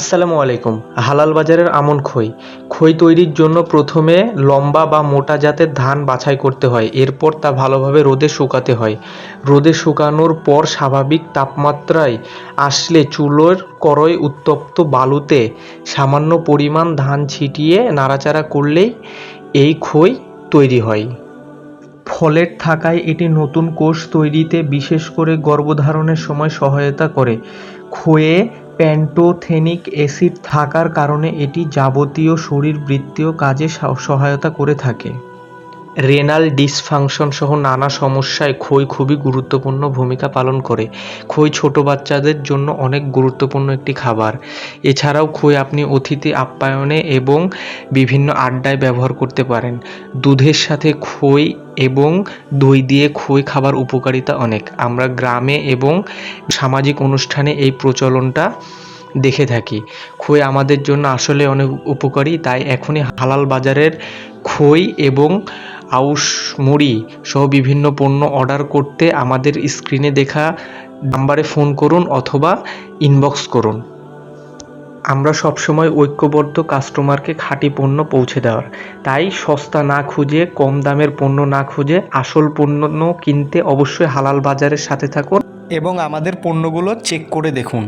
আসসালামু আলাইকুম। হালাল বাজারের আমন খই। খই তৈরির জন্য প্রথমে লম্বা বা মোটা জাতের ধান বাছাই করতে হয়। এরপর তা ভালোভাবে রোদে শুকাতে হয়। রোদে শুকানোর পর স্বাভাবিক তাপমাত্রায় আসলে চুলোর কড়াই উত্তপ্ত বালুতে সামান্য পরিমাণ ধান ছিটিয়ে নাড়াচাড়া করলেই এই খই তৈরি হয়। ফলেট থাকায় এটি নতুন কোষ তৈরিতে বিশেষ করে গর্ভধারণের সময় সহায়তা করে। খইয়ে প্যান্টোথেনিক অ্যাসিড থাকার কারণে এটি যাবতীয় শরীরবৃত্তীয় কাজে সহ- সহায়তা করে থাকে। রেনাল ডিসফাংশন সহ নানা সমস্যায় খই খুবই গুরুত্বপূর্ণ ভূমিকা পালন করে। খই ছোট বাচ্চাদের জন্য অনেক গুরুত্বপূর্ণ একটি খাবার। এছাড়াও খই আপনি অতিথি আপ্যায়নে এবং বিভিন্ন আড্ডায় ব্যবহার করতে পারেন। দুধের সাথে খই এবং দই দিয়ে খই খাবার উপকারিতা অনেক। আমরা গ্রামে এবং সামাজিক অনুষ্ঠানে এই প্রচলনটা দেখে থাকি। খই আমাদের জন্য আসলে অনেক উপকারী, তাই এখনই হালাল বাজারের খই এবং আউশ মুড়ি সহ বিভিন্ন পণ্য অর্ডার করতে আমাদের স্ক্রিনে দেখা নাম্বারে ফোন করুন অথবা ইনবক্স করুন। আমরা সবসময় ঐক্যবদ্ধ কাস্টমারকে খাঁটি পণ্য পৌঁছে দেওয়ার। তাই সস্তা না খুঁজে, কম দামের পণ্য না খুঁজে আসল পণ্য কিনতে অবশ্যই হালাল বাজারের সাথে থাকুন। এবং আমাদের পণ্যগুলো চেক করে দেখুন।